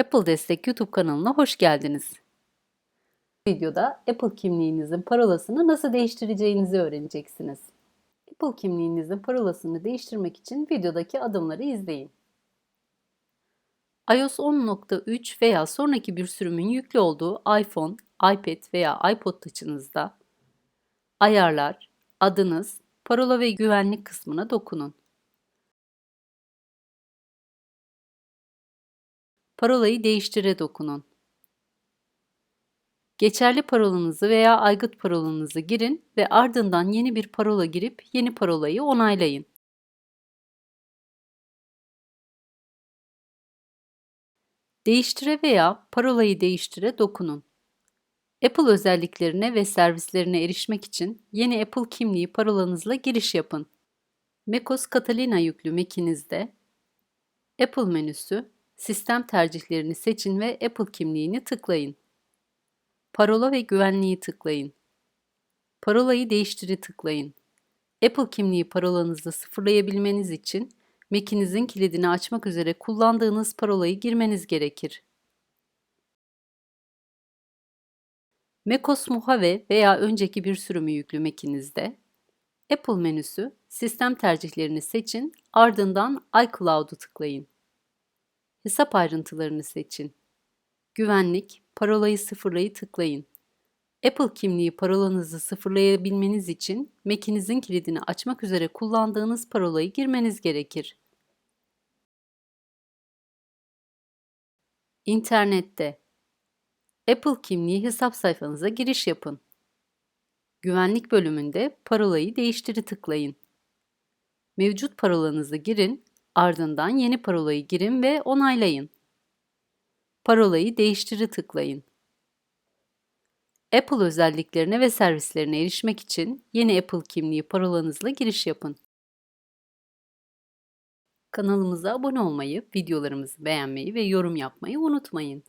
Apple Destek YouTube kanalına hoş geldiniz. Bu videoda Apple kimliğinizin parolasını nasıl değiştireceğinizi öğreneceksiniz. Apple kimliğinizin parolasını değiştirmek için videodaki adımları izleyin. iOS 10.3 veya sonraki bir sürümün yüklü olduğu iPhone, iPad veya iPod Touch'ınızda Ayarlar, adınız, parola ve güvenlik kısmına dokunun. Parolayı değiştire dokunun. Geçerli parolanızı veya aygıt parolanızı girin ve ardından yeni bir parola girip yeni parolayı onaylayın. Değiştire veya parolayı değiştire dokunun. Apple özelliklerine ve servislerine erişmek için yeni Apple kimliği parolanızla giriş yapın. macOS Catalina yüklü Mac'inizde Apple menüsü, sistem tercihlerini seçin ve Apple kimliğini tıklayın. Parola ve güvenliği tıklayın. Parolayı değiştiri tıklayın. Apple kimliği parolanızı sıfırlayabilmeniz için Mac'inizin kilidini açmak üzere kullandığınız parolayı girmeniz gerekir. macOS Mojave veya önceki bir sürümü yüklü Mac'inizde Apple menüsü, sistem tercihlerini seçin, ardından iCloud'u tıklayın. Hesap ayrıntılarını seçin. Güvenlik, parolayı sıfırlayı tıklayın. Apple kimliği parolanızı sıfırlayabilmeniz için Mac'inizin kilidini açmak üzere kullandığınız parolayı girmeniz gerekir. İnternette Apple kimliği hesap sayfanıza giriş yapın. Güvenlik bölümünde parolayı değiştiri tıklayın. Mevcut parolanızı girin, ardından yeni parolayı girin ve onaylayın. Parolayı değiştiri tıklayın. Apple özelliklerine ve servislerine erişmek için yeni Apple kimliği parolanızla giriş yapın. Kanalımıza abone olmayı, videolarımızı beğenmeyi ve yorum yapmayı unutmayın.